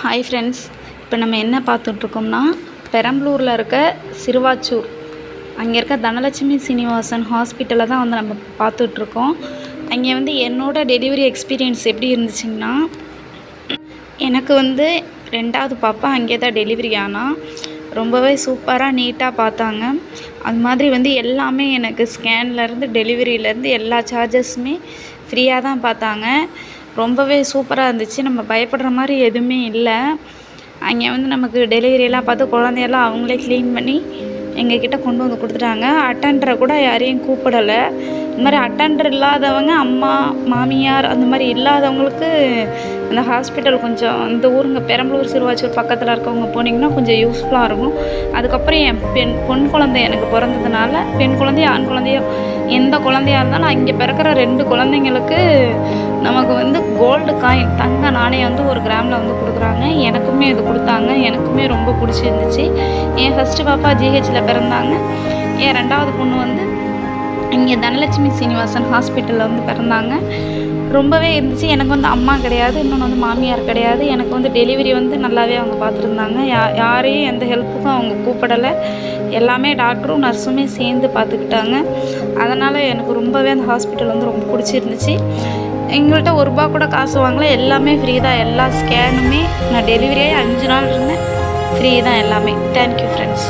Hi friends இப்போ நம்ம என்ன பார்த்துட்ருக்கோம்னா பெரம்பலூரில் இருக்க சிறுவாச்சூர். அங்கே இருக்க தனலட்சுமி சீனிவாசன் ஹாஸ்பிட்டலில் தான் வந்து நம்ம பார்த்துட்ருக்கோம். அங்கே வந்து என்னோட டெலிவரி எக்ஸ்பீரியன்ஸ் எப்படி இருந்துச்சுங்கன்னா எனக்கு வந்து ரெண்டாவது பாப்பா அங்கே தான் டெலிவரி ஆனால் ரொம்பவே சூப்பராக நீட்டாக பார்த்தாங்க. அது மாதிரி வந்து எல்லாமே எனக்கு ஸ்கேன்லேருந்து டெலிவரியிலேருந்து எல்லா சார்ஜஸுமே ஃப்ரீயாக தான் பார்த்தாங்க. ரொம்பவே சூப்பராக இருந்துச்சு. நம்ம பயப்படுற மாதிரி எதுவுமே இல்லை. அங்கே வந்து நமக்கு டெலிவரியெல்லாம் பார்த்து குழந்தையெல்லாம் அவங்களே க்ளீன் பண்ணி எங்ககிட்ட கொண்டு வந்து கொடுத்துட்டாங்க. அட்டெண்டரை கூட யாரையும் கூப்பிடலை. இந்த மாதிரி அட்டெண்டர் இல்லாதவங்க அம்மா மாமியார் அந்த மாதிரி இல்லாதவங்களுக்கு அந்த ஹாஸ்பிட்டல் கொஞ்சம் இந்த ஊருங்க பெரம்பலூர் சிறுவாச்சூர் பக்கத்தில் இருக்கவங்க போனீங்கன்னா கொஞ்சம் யூஸ்ஃபுல்லாக இருக்கும். அதுக்கப்புறம் என் பெண் பொன் குழந்தை எனக்கு பிறந்ததுனால பெண் குழந்தைய ஆண் குழந்தையோ எந்த குழந்தையா இருந்தாலும் அங்கே பிறக்கிற ரெண்டு குழந்தைங்களுக்கு நமக்கு வந்து கோல்டு காயின் தங்க நாணயம் வந்து ஒரு கிராமில் வந்து கொடுக்குறாங்க. எனக்குமே இது கொடுத்தாங்க. எனக்குமே ரொம்ப பிடிச்சிருந்துச்சு. என் ஃபஸ்ட்டு பாப்பா ஜிஹெச்சில் பிறந்தாங்க. என் ரெண்டாவது பொண்ணு வந்து இங்கே தனலட்சுமி சீனிவாசன் ஹாஸ்பிட்டலில் வந்து பிறந்தாங்க. ரொம்பவே இருந்துச்சு. எனக்கு வந்து அம்மா கிடையாது. இன்னொன்று வந்து மாமியார் கிடையாது. எனக்கு வந்து டெலிவரி வந்து நல்லாவே அவங்க பார்த்துருந்தாங்க. யா யாரையும் எந்த ஹெல்ப்புக்கும் அவங்க கூப்பிடலை. எல்லாமே டாக்டரும் நர்ஸுமே சேர்ந்து பார்த்துக்கிட்டாங்க. அதனால் எனக்கு ரொம்பவே அந்த ஹாஸ்பிட்டல் வந்து ரொம்ப பிடிச்சிருந்துச்சு. எங்கள்கிட்ட ஒரு ரூபா கூட காசு வாங்கல. எல்லாமே ஃப்ரீ தான். எல்லா ஸ்கேனுமே நான் டெலிவரியாகி அஞ்சு நாள் இருந்தேன். ஃப்ரீ தான் எல்லாமே. Thank you friends